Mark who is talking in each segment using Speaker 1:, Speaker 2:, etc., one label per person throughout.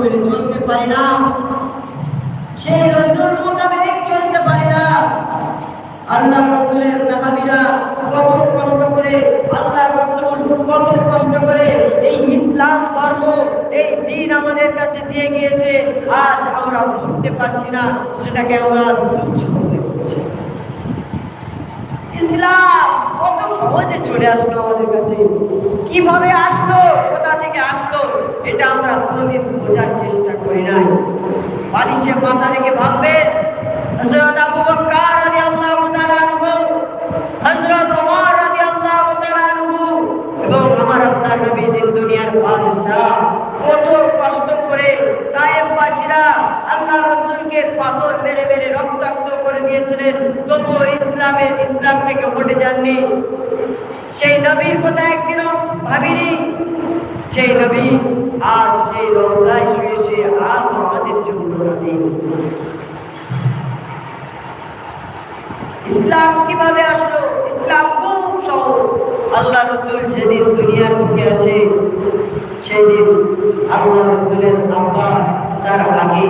Speaker 1: মেনে চলতে পারি না। সেই রসুল মোতাবেক চলতে পারি না। আল্লাহ রসুলের সাহাবিরা কত কষ্ট করে, আল্লাহ রসুল কত কষ্ট করে এই ইসলাম ধর্ম, এই দিন আমাদের কাছে দিয়ে গিয়েছে। আজ আমরা বুঝতে পারছি না সেটাকে আমরা আজ তুচ্ছ মনে করছি। ইসলাম কত সহজে চলে আসলো আমাদের কাছে। কীভাবে আসলো? কোথা থেকে আসলো? এটা আমরা কোনোদিন বোঝার চেষ্টা করি নাই। বালিশে মাথা রেখে ভাববেন, হযরত আবু রাদিয়াল্লাহু তাআলা আনহু, হযরত ওমর তাআলা আনহু, এবং আমার আপনার নবী দিন দুনিয়ার বাদশা কত কষ্ট করে তায়েববাসীরা আল্লাহ রাসূলকে পাথর মেরে মেরে রক্তাক্ত করে দিয়েছিলেন, তবুও ইসলামের ইসলাম থেকে হটে যাননি। সেই নবীর কথা একদিনও ভাবিনি, সেই নবী আজ সেই রোজায় শুয়ে শুয়ে আজ আমাদের জন্য ইসলাম কীভাবে আসলো? ইসলাম খুব সহজ। আল্লাহ রসুল যেদিন দুনিয়ার মুখে আসে সেই দিন আল্লাহ রসুলের আব্বা তার আগে,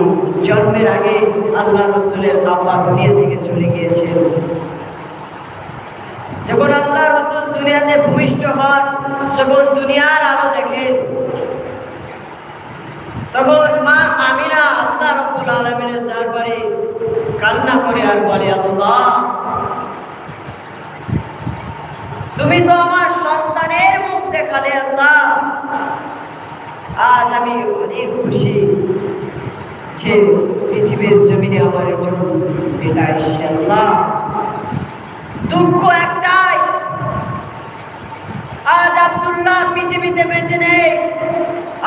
Speaker 1: জন্মের আগে আল্লাহ রসুলের আব্বা দুনিয়া থেকে চলে গিয়েছেন যখন আল্লাহ রসুল দুনিয়াতে ভূমিষ্ঠ হন, যখন দুনিয়ার আলো দেখেন তখন মা আমিনা আল্লাহ রব্বুল আলমিনের দরবারে কান্না করে আর বলে, আল্লাহ, তুমি তো আমার সন্তানের মুখ দেখালে, আল্লাহ। আজ আমি অনেক খুশি যে পৃথিবীর জমিনে আমার একজন বেটা এসছে, আল্লাহ। দুঃখ একটাই, আজ আব্দুল্লাহ পৃথিবীতে বেঁচে নেই।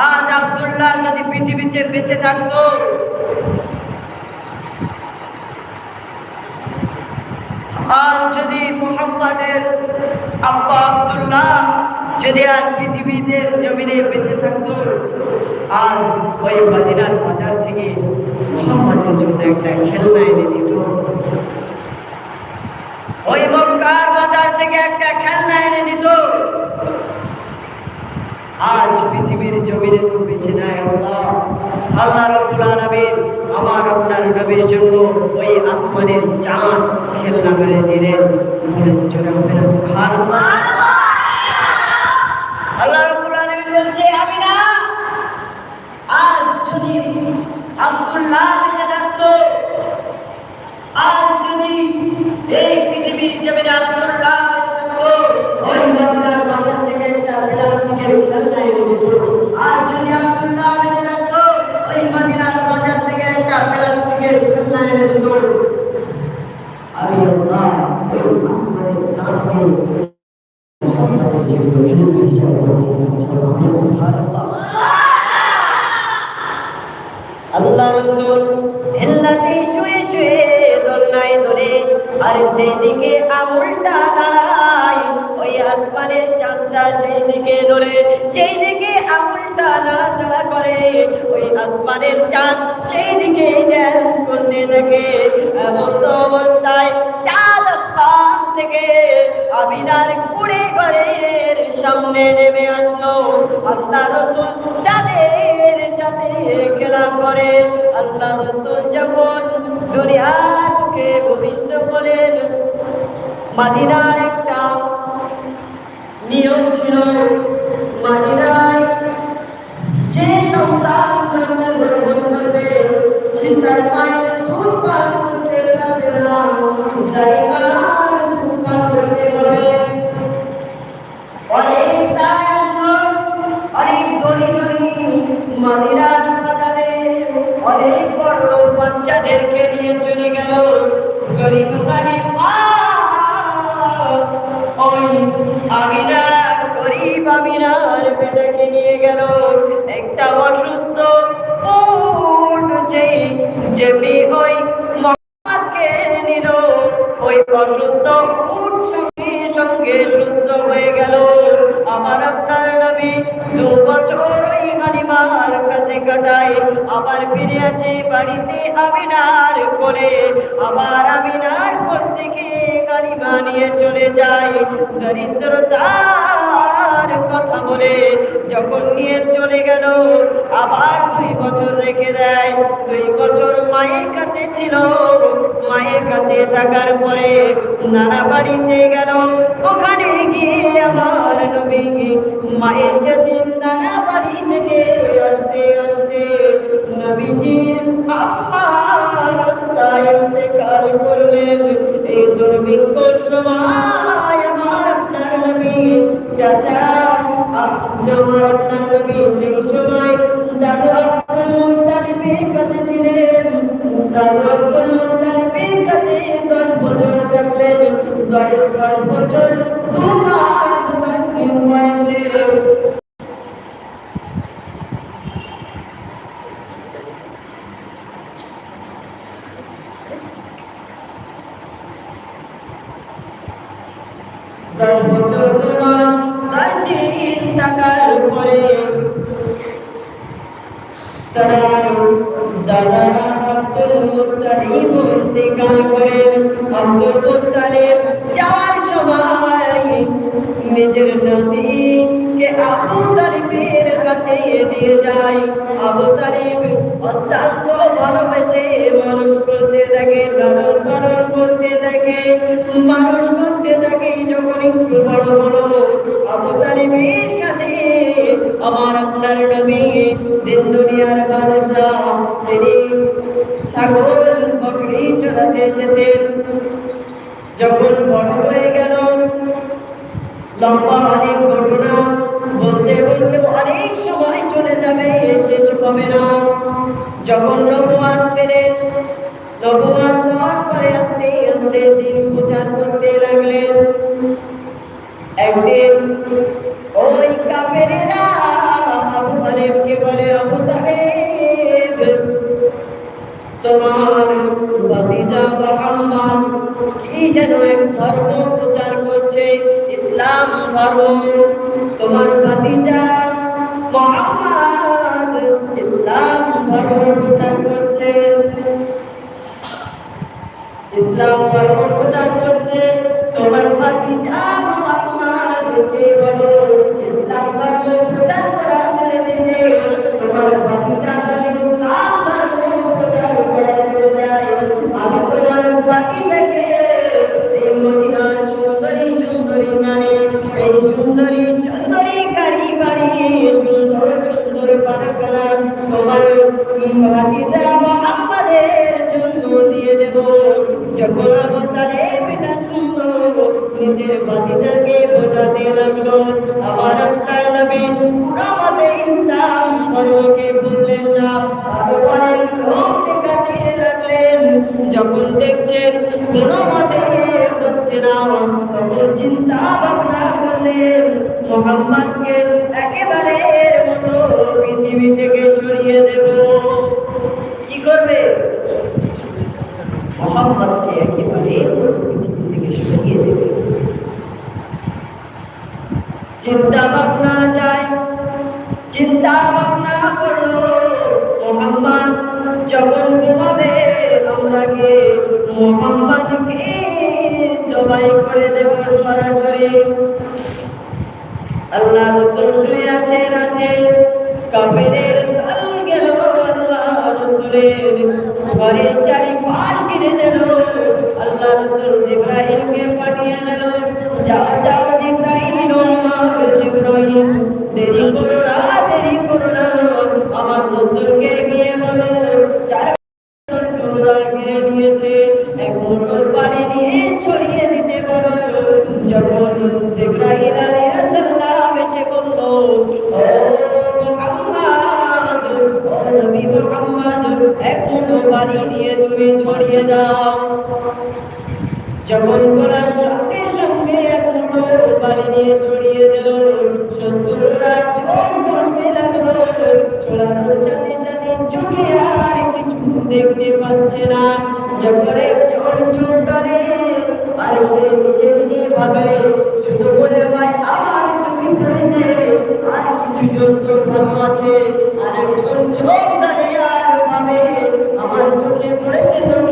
Speaker 1: আজ আব্দুল্লাহ যদি পৃথিবীতে বেঁচে থাকতো, আজ যদি মোহাম্মদের আব্বা আব্দুল্লাহ যদি আজ পৃথিবীতে জমিনে বেঁচে থাকতো, আজ ওই মদিনার বাজার থেকে মোহাম্মদের জন্য একটা খেলনা এনে দিত। ওই মক্কার বাজার থেকে একটা খেলনা এনে দিত। আজ পৃথিবীর জমিনে বেঁচে নাই আল্লাহ। আল্লাহ রাব্বুল আলামিন আমার আপনার নবীর জন্য ওই আসমানের চাঁদ খেলনা করে দিলেন। চলে হবে সুবহানাল্লাহ। আল্লাহ রাব্বুল আলামিন বলছে, আমি না, আজ যদি আব্দুল্লাহ বেঁচে থাকতো, আজ যদি এই পৃথিবীর জমিনে আব্দুল্লাহ আল্লাহ চাঁদটা সেই দিকে ধরে যেই দিকে আঙুলটা করে, ওই আসমানের চাঁদ সেই দিকে ড্যান্স করতে থাকে। এমন তো অবস্থায় চাঁদ থেকে আমিনার কুড়ে ঘরের সামনে নেমে আসলো। আল্লাহ রসুল চাঁদের সাথে খেলা করে। আল্লাহ রসুল যখন দুনিয়ার মুখে ভূমিষ্ঠ করেন মাদিনার একটা নিয়ম ছিল, মাদিনায় যে সন্তান জন্মগ্রহণ করবে, সে তার মায়ের খুব পান করতে পারবে না দারিকার খুব পান করতে পারবে অনেক দায় আসলো অনেক ধনী ধনী মাদিনার বাজারে অনেক বড় বাচ্চাদেরকে নিয়ে চলে গেল। গরিব মা ওই আমিনা গরিব আমিনার বেটাকে নিয়ে গেল। একটা অসুস্থ যেমনি ওই আবার ফিরে আসে বাড়িতে আমিনার করে আবার আমিনার কোল থেকে গাড়ি বানিয়ে চলে যায়। দরিদ্রতার কথা বলে যখন নিয়ে চলে গেল, আবার দুই বছর রেখে দেয়। দুই বছর মায়ের কাছে ছিল, মায়ের কাছে থাকার পরে নানা বাড়িতে গেল। ওখানে গিয়ে আমার নবী মায়ের সেদিন নানা বাড়ি থেকে আসতে আসতে নবীজির করলেন। এই দুর্ভিক্ষর সময় আমার আপনার নবী চাচা আমার আপনার সেই সময় দাদু আব্দুল মুত্তালিবের কাছে ছিলেন দাদু আব্দুল মুত্তালিবের কাছে দশ বছর থাকলেন দশ দশ বছর দিয়ে যায় আবু অত্যন্ত ভালোবেসে মানুষ করতে থাকে লালন পালন করতে থাকে, মানুষ করতে থাকে যখন একটু বড় বড় আবু সাথে আমার আপনার নবী দিন দুনিয়ার বাদশাহ তিনি ছাগল বকরি চড়াতে যেতেন। যখন বড় হয়ে গেল, লম্বা অনেক ঘটনা, বলতে বলতে অনেক সময় চলে যাবে শেষ হবে না। যখন নবুয়াত পেলেন নবুয়াত পাওয়ার পরে আস্তে আস্তে দিন প্রচার করতে লাগলেন। একদিন ওই কাফেরেরা আবু বলে, আবু তোমার ভাতিজা মোহাম্মদ কি যেন এক ধর্ম প্রচার করছে? ইসলাম ধর্ম। ভাতিজা মোহাম্মদের জন্য দিয়ে দেব। যখন আবু তালেব এটা নিজের ভাতিজাকে বোঝাতে লাগল। আমার আপনার নবী আমাদের ইসলাম ধর্মকে বললেন না। আরও অনেক লোক কাটিয়ে রাখলেন। যখন দেখছেন কোনো মতে হচ্ছে না, তখন চিন্তা ভাবনা করলেন, মোহাম্মদকে একেবারে মতো পৃথিবী থেকে সরিয়ে দেব কি করবে মোহাম্মদকে একেবারে চিন্তা ভাবনা চাই চিন্তা ভাবনা করল মোহাম্মদ যখন ঘুমাবে আমরাকে মোহাম্মদকে জবাই করে দেব সরাসরি আল্লাহ রসুল শুয়ে আছে রাতে আল্লাহ রসুলের ঘরের চারি পাশ কিনে দিল আল্লাহ রসুল জিব্রাহিমকে পাঠিয়ে দিল। যাও যাও জিব্রাহিম জিব্রাহিম দেরি করো না, দেরি করো না। আমার রসুলকে যখন সঙ্গে সঙ্গে পানি নিয়ে ছড়িয়ে দিল চোখ দেখতে পাচ্ছে না। যখন একজন চোখ আর সে নিজে নিজে ভাবে, শুধু বলে ভাই আমার চোখে পড়েছে, আর কিছু জন্তু ভালো আছে। আর একজন চোখ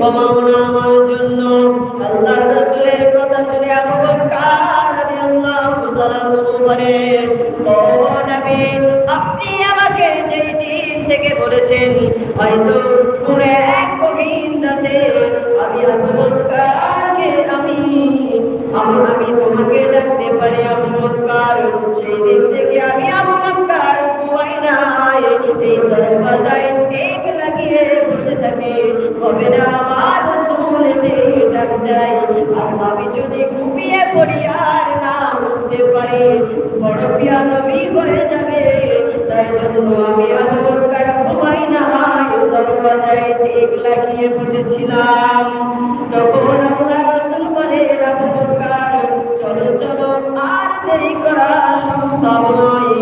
Speaker 1: ঘুমাও আমার জন্য। আল্লাহ রসুলের কথা শুনে আবু বকর রাদিয়াল্লাহু তাআলা বলে ও নবী, আপনি আমাকে যেই দিন থেকে বলেছেন, হয়তো কোন এক গভীর আমি আবু বকরকে আমি আমি আমি তোমাকে ডাকতে পারি আবু বকর। সেই দিন থেকে আমি আবু বকর ঘুমাই নাই। এই দরওয়াজায় টেক লাগিয়ে বসে থাকি। হবে না দেয় আমি যদি ঘুমিয়ে পড়ি আর না উঠতে পারি, বড় পিয়ানবি হয়ে যাবে। তাই জন্য আমি আবু ঘুমাই নাই দরওয়াজায় টেক লাগিয়ে বসেছিলাম। তখন আল্লাহ রাসূল বলে চলো চলো, আর দেরি করা সম্ভব নয়।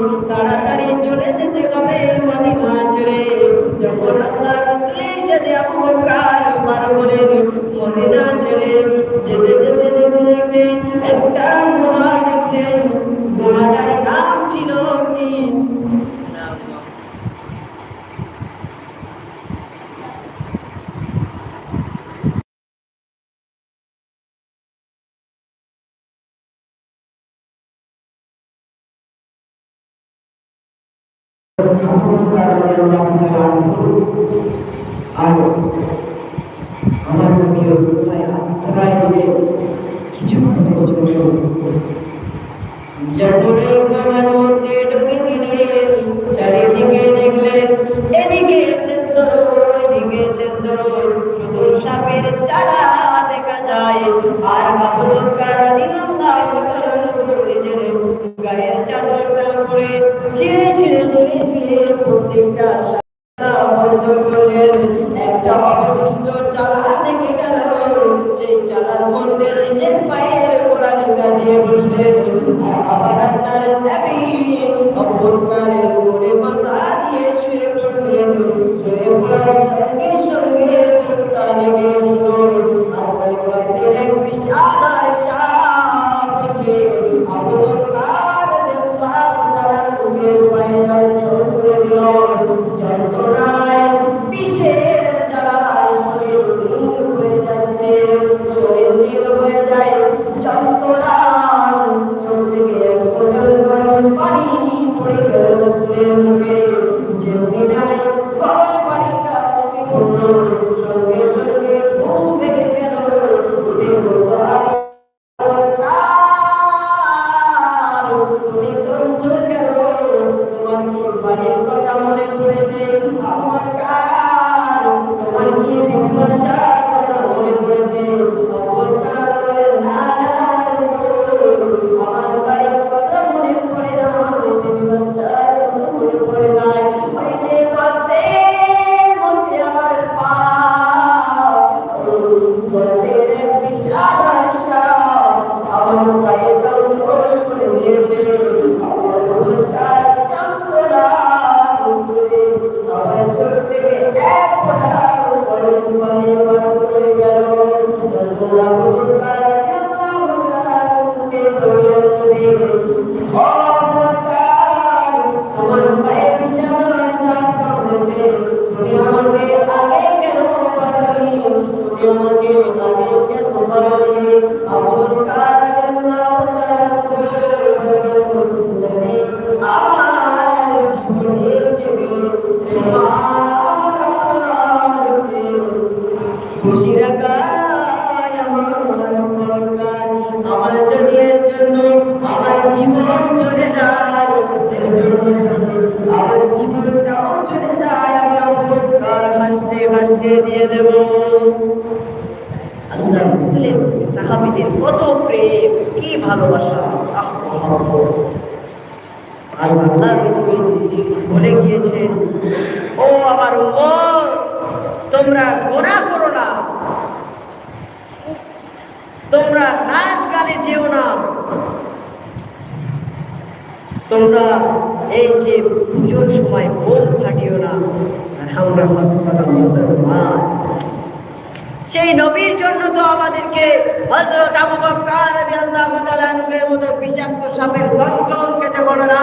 Speaker 1: যেতে যেতে যেতে যেতে একটা ঘোড়া দেখলেন ঘোড়াটার নাম ছিল কি
Speaker 2: আর আমার প্রিয় ভাই আশ্রয় দিলে কিছুক্ষণ পর্যন্ত
Speaker 1: আর গায়ের চাদরটা পরে ছিঁড়ে ছিঁড়ে ছিঁড়ে ছিঁড়ে প্রত্যেকটা সাপ গোড়ালিটা দিয়ে বলে গিয়েছে, ও আমার উমর, তোমরা গোনা করো না। তোমরা নাচ গালে যেও না। তোমরা এই যে পুজোর সময় বোল ফাটিও না। আমরা মুসলমান। সেই নবীর জন্য তো আমাদেরকে হজরত আবু বকর রাদিয়াল্লাহু তাআলা মতো বিষাক্ত সাপের গর্জন খেতে বলে না।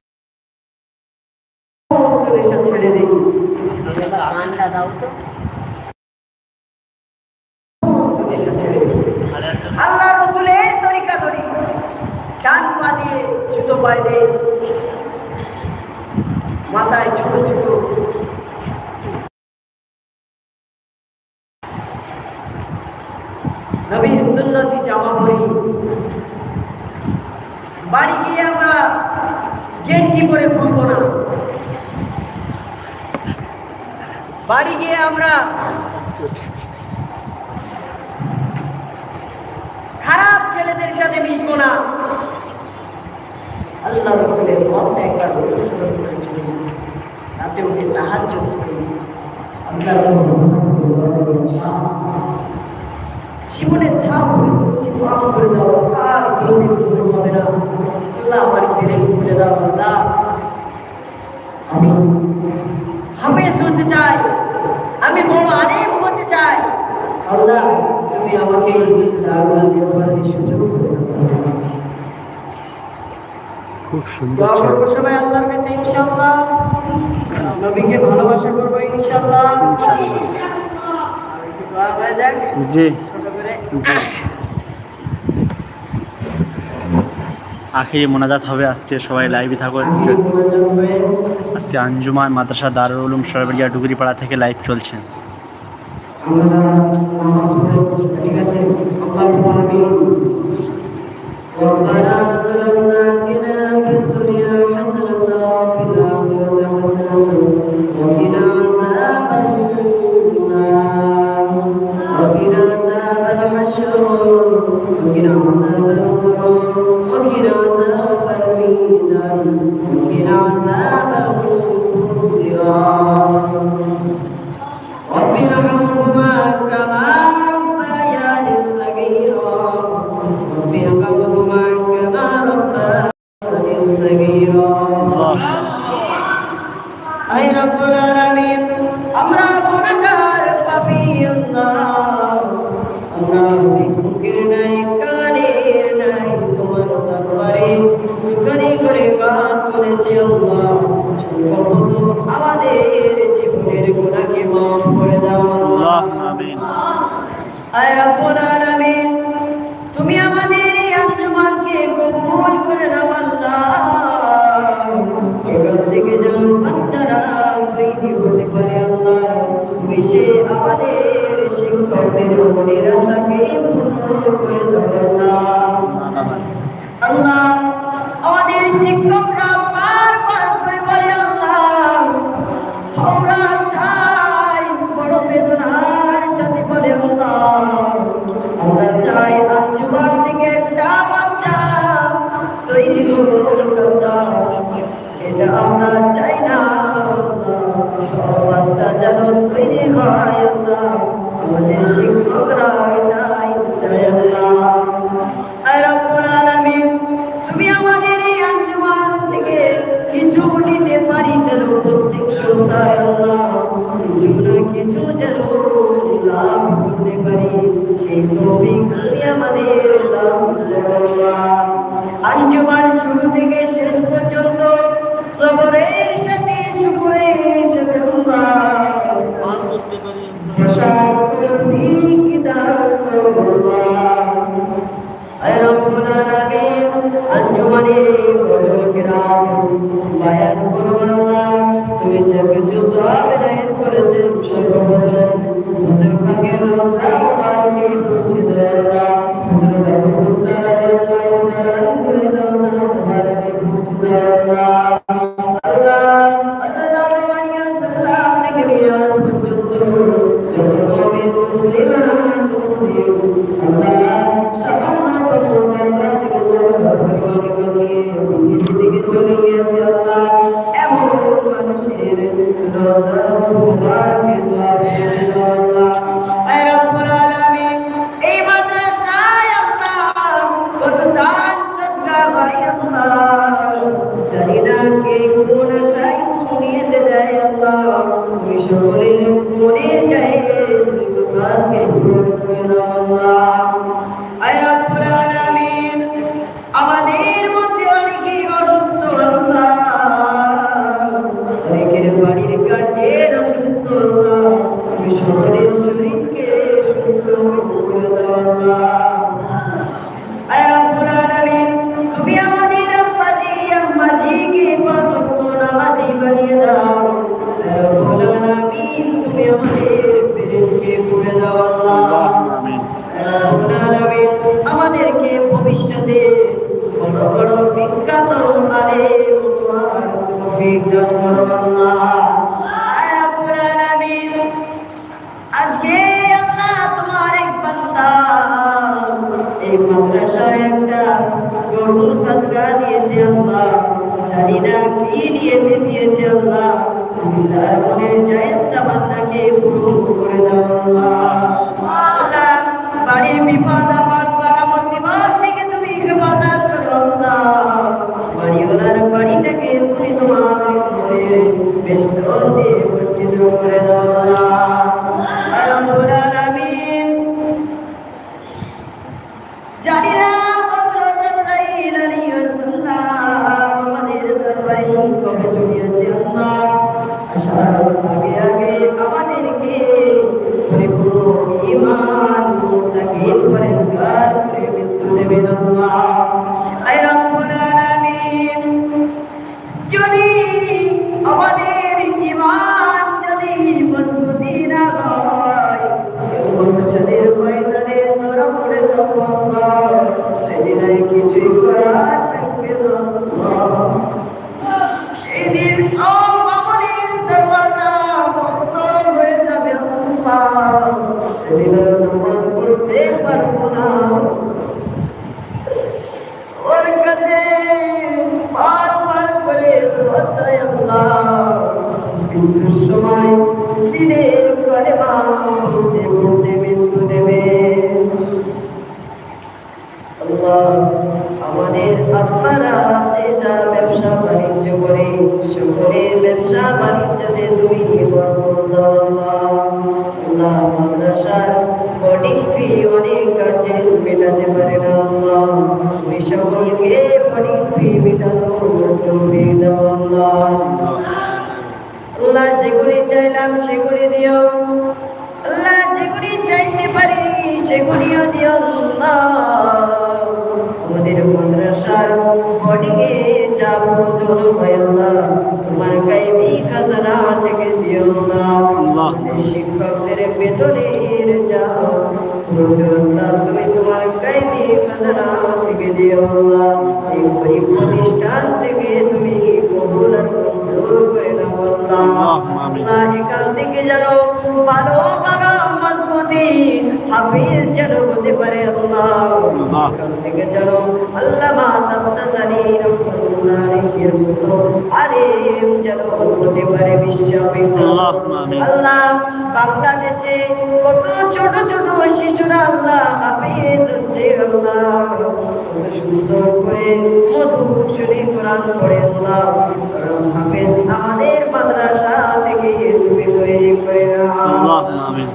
Speaker 1: বাড়ি গিয়ে আমরা খারাপ ছেলেদের সাথে মিশবো না। আল্লাহ রসুলের পথটা একবার অনুসরণ করেছিলেন। রাতে উঠে তাহার জন্য জীবনে ছাপ জীবন করে দাও, আর কোনোদিন ভুল হবে না। আল্লাহ আমার দিলেন করে দাও আল্লাহ। আমি হাফেজ হতে চাই। আমি বড় আলেম হতে চাই। আল্লাহ তুমি আমাকে সুযোগ
Speaker 3: খুব সুন্দর
Speaker 1: সবাই আল্লাহর কাছে ইনশাআল্লাহ। নবীকে ভালোবাসা ইনশাআল্লাহ।
Speaker 3: জি। আখিরি মোনাজাত হবে আজকে সবাই লাইভে
Speaker 1: থাকুন।
Speaker 3: আজকে আঞ্জুমান মাদ্রাসা দারুল উলুম সরবরিয়া ডুগরিপাড়া থেকে লাইভ চলছে।
Speaker 1: ঠিক আছে? আঞ্জুমান শুরু থেকে শেষ পর্যন্ত সবরের সাথে শুকুরের সাথে মনের বেষ্টন দিয়ে পুষ্টিত করে দাও আল্লাহ সেদিন সেগুলি দিও। আল্লাহ যেগুলি চাইতে পারি সেগুলিও দিও আমাদের মাদ্রাসার বডিকে হয় আল্লাহ। তোমার গাইবি খাজানা থেকে দিও। শিক্ষকদের বেতনের যা প্রয়োজন তুমি তোমার গাইবি খাজানা থেকে দিও এই প্রতিষ্ঠান থেকে তুমি আল্লাহ। আল্লাহ এখান থেকে যেন ভালো ভালো মজবুতি হাফিজ যেন হতে পারে আল্লাহ
Speaker 3: আল্লাহ।
Speaker 1: এখান থেকে যেন আল্লাহ রহমাতুল্লাহ আলাইহির মতো আলেম যেন হতে পারে বিশ্ববিদ্যালয়
Speaker 3: আল্লাহুম্মা আমিন।
Speaker 1: আল্লাহ বাংলাদেশে কত ছোট ছোট শিশুরা আল্লাহ হাফিজ হচ্ছে আল্লাহ কত সুন্দর করে মধুর সুরে কোরআন পড়ে আল্লাহ কারণ হাফিজ আমাদের মাদ্রাসা থেকে তুমি তৈরি করে না
Speaker 3: আল্লাহুম্মা আমিন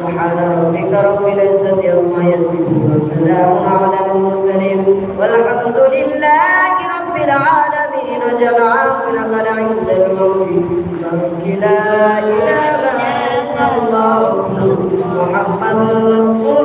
Speaker 1: سبحان ربك رب العزة عما يصفون وسلام على المرسلين والحمد لله رب العالمين جل عافنا عند الموت ربك لا إله إلا الله محمد رسول